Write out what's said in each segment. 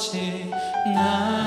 아버지 나는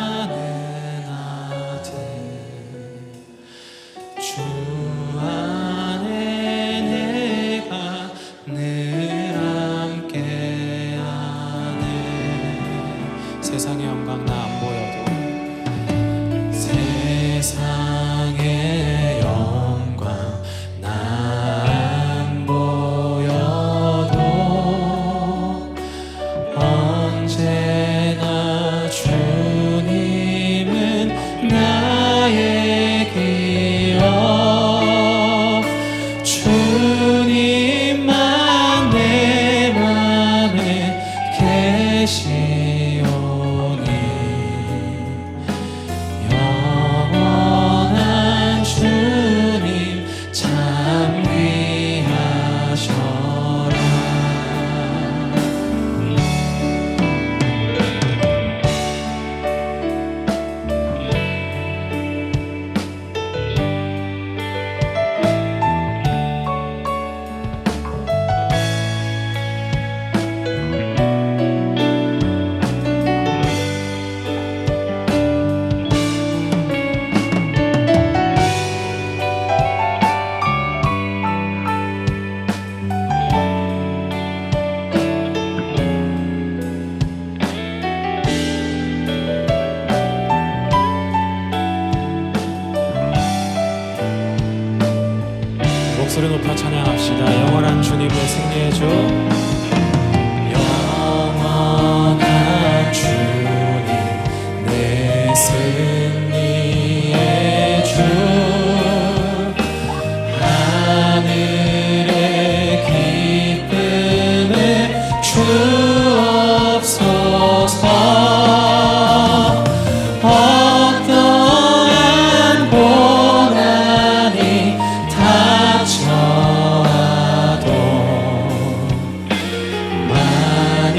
찬양합시다. 영원한 주님의 승리의 주.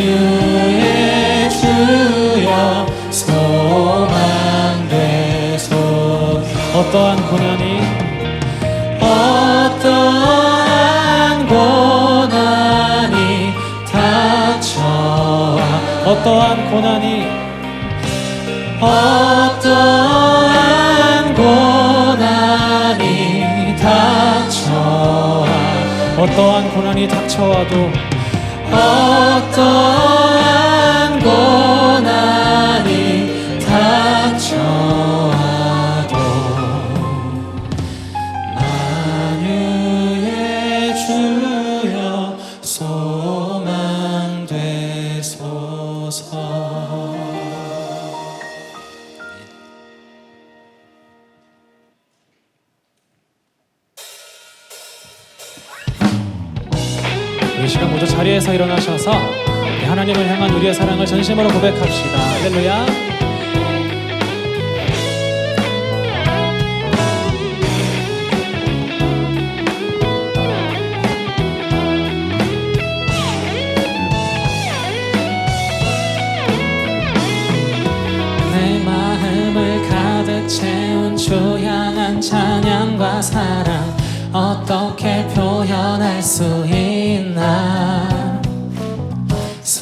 유의 주여 소망되소 어떠한 고난이? 어떠한 고난이 닥쳐와? 어떠한 고난이? 어떠한 고난이 닥쳐와? 어떠한 고난이 닥쳐와도 어 자리에서 일어나셔서 하나님을 향한 우리의 사랑을 전심으로 고백합시다. 할렐루야.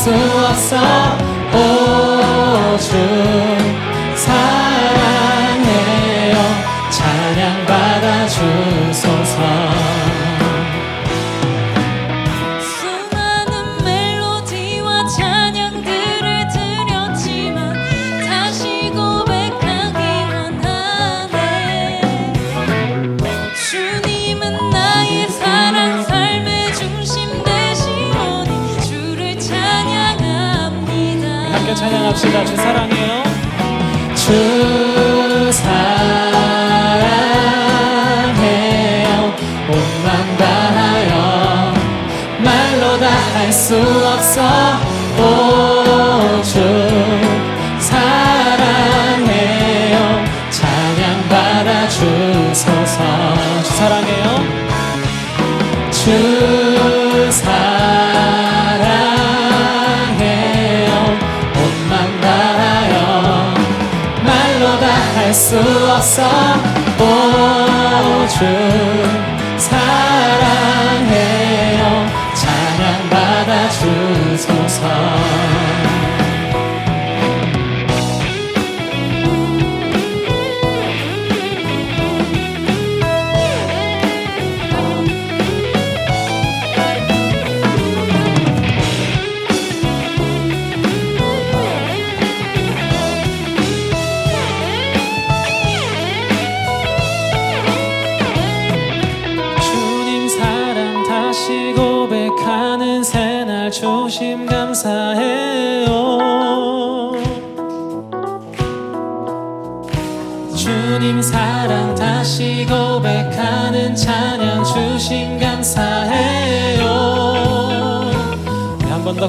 수 없어. 오주 사 soon. 역사 보주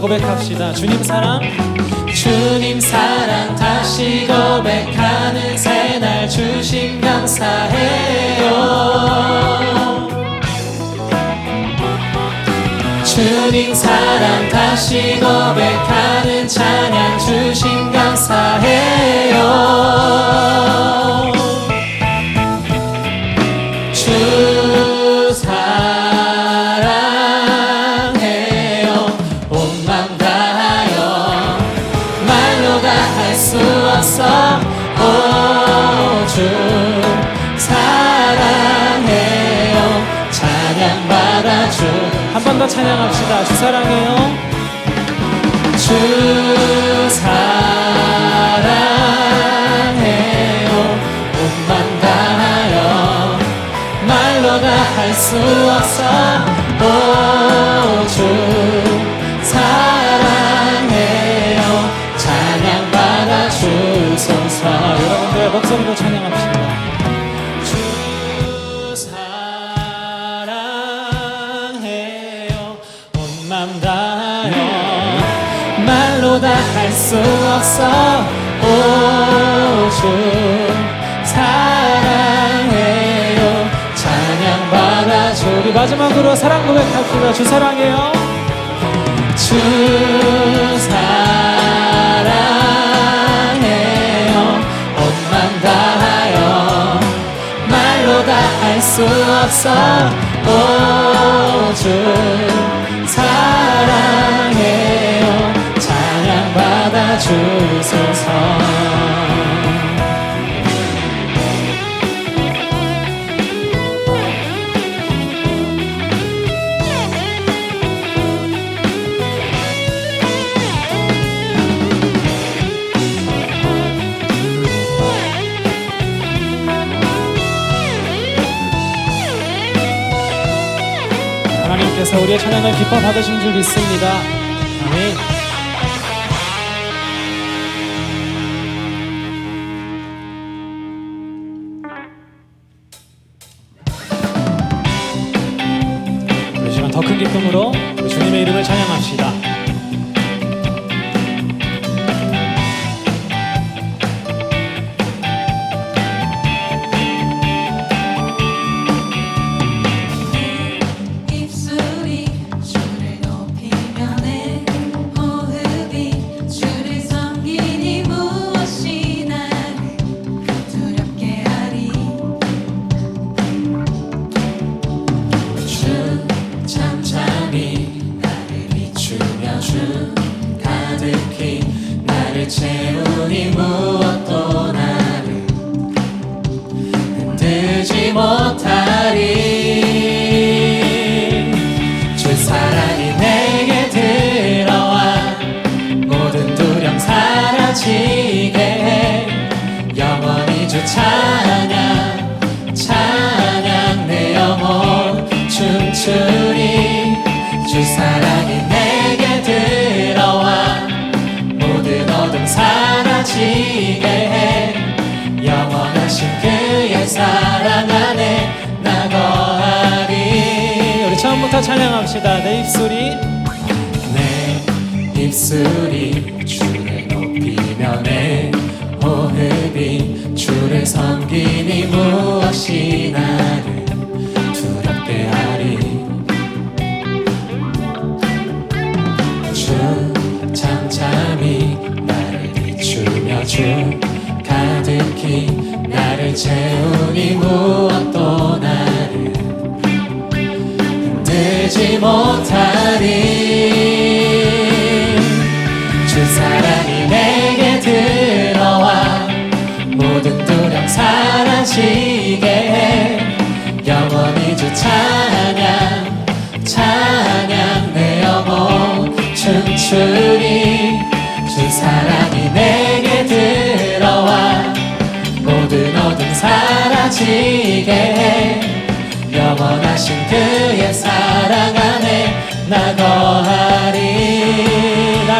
고백합시다. 주님 사랑. 주님 사랑 다시 고백하는 새날 주신 감사해요. 주님 사랑 다시 고백하는 찬양 주신 감사해요. 사랑해요. 주 사랑해요. 못만 다하여 말로 다 할 수 없어. 마음으로 사랑 고백합시다. 주 사랑해요. 주 사랑해요. 옷만 다하여 말로 다 할 수 없어. 오주 은혜를 기뻐 받으신 줄 믿습니다. 아멘. 이 시간 더 큰 기쁨으로 주님의 이름을 찬양합시다. 부터 찬양합시다. 내 입술이. 내 입술이 주를 높이며 내 호흡이 주를 섬기니 무엇이 나를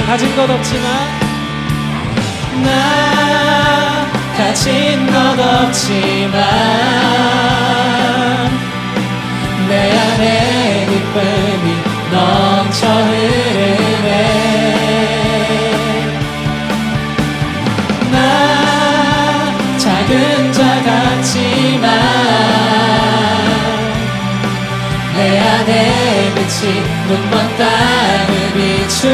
가진 것 없지만 나 가진 것 없지만 내 안에 기쁨이 넘쳐 흐르네. 나 작은 자 같지만 내 안에 빛이 눈먼 땅을 비추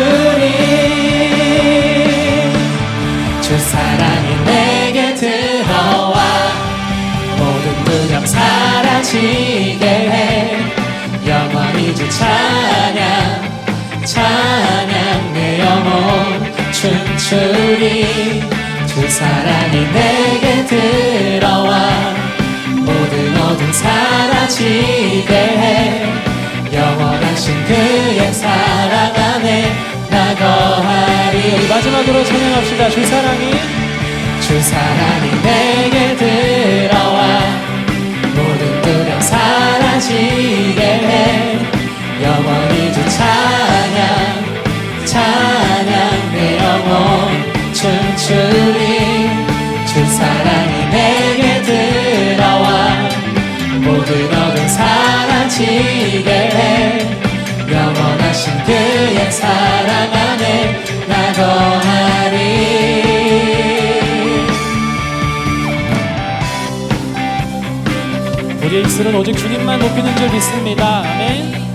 해 영원하신 그의 사랑 안에 나 거하리. 우리 마지막으로 찬양합시다. 주 사랑이. 주 사랑이 내게 들어와. 모든 두려움 사라지게 해. 영원히 주 찬양 찬양 내 영혼 춤추 해 영원하신 그의 사랑 안에 나 거하리. 우리의 입술은 오직 주님만 높이는 줄 믿습니다. 아멘.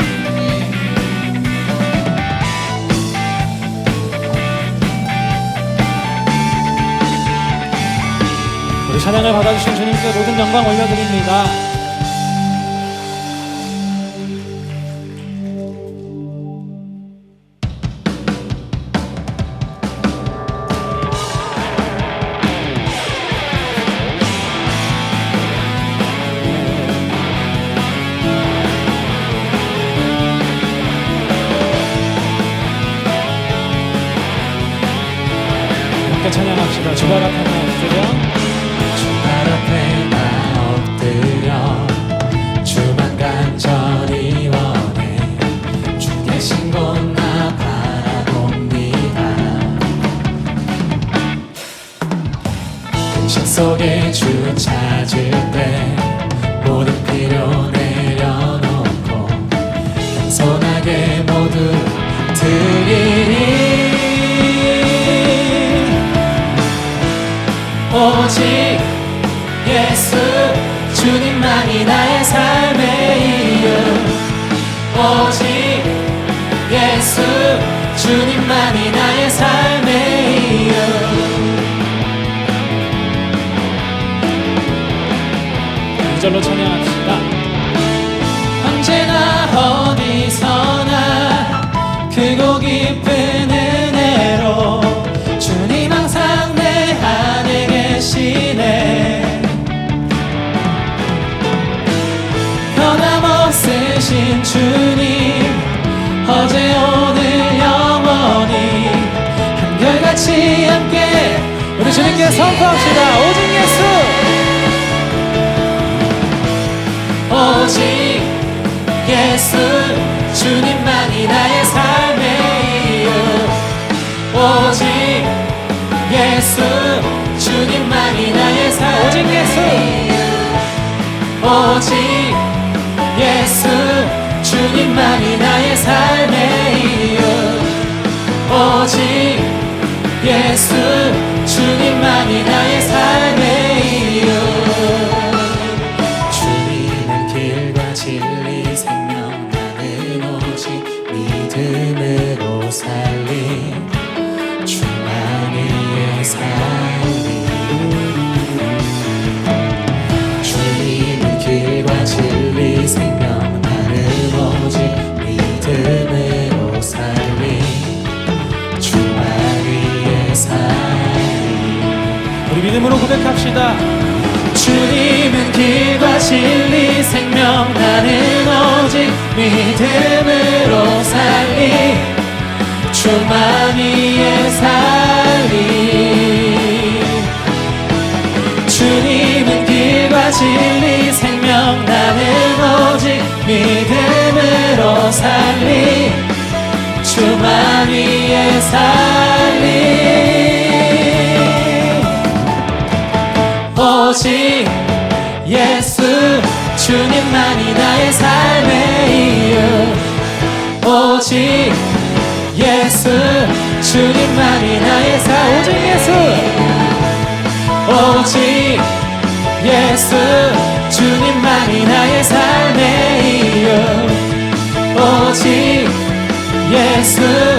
우리 찬양을 받아주신 주님께 모든 영광 올려드립니다 주발 앞에 예수 주님만이 나의 삶의 이유. 오직 예수 주님만이 나의 삶의 이유. 이절로 찬양합시다 우리 주님께 선포합시다. 오직 예수. 오직 예수 주님만이 나의 삶의 이유. 오직 예수 주님만이 나의 삶 오직 예수. 오직 예수 주님만이 나의 삶의 이유. 오직 예수 주님만이 나의 믿음으로 고백합시다. 주님은 길과 진리 생명 나는 오직 믿음으로 살리. 주만이의 살리. 주님은 길과 진리 생명 나는 오직 믿음으로 살리. 주만이의 살리 오직 예수 주님만이 나의 삶의 이유. 오직 예수 주님만이 나의 삶. 오직 예수. 오직 예수 주님만이 나의 삶의 이유. 오직 예수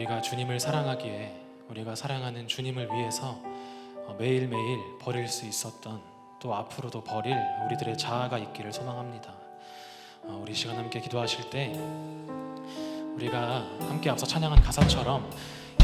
우리가 주님을 사랑하기에 우리가 사랑하는 주님을 위해서 어, 매일매일 버릴 수 있었던 또 앞으로도 버릴 우리들의 자아가 있기를 소망합니다. 어, 우리 시간 함께 기도하실 때 우리가 함께 앞서 찬양한 가사처럼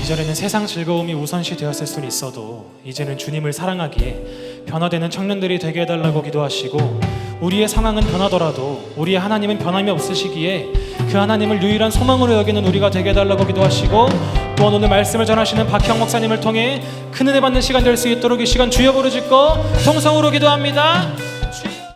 이전에는 세상 즐거움이 우선시 되었을 수는 있어도 이제는 주님을 사랑하기에 변화되는 청년들이 되게 해달라고 기도하시고 우리의 상황은 변하더라도 우리의 하나님은 변함이 없으시기에 그 하나님을 유일한 소망으로 여기는 우리가 되게 해달라고 기도하시고 또한 오늘 말씀을 전하시는 박형 목사님을 통해 큰 은혜 받는 시간 될 수 있도록 이 시간 주여 부르짖고 통성으로 기도합니다.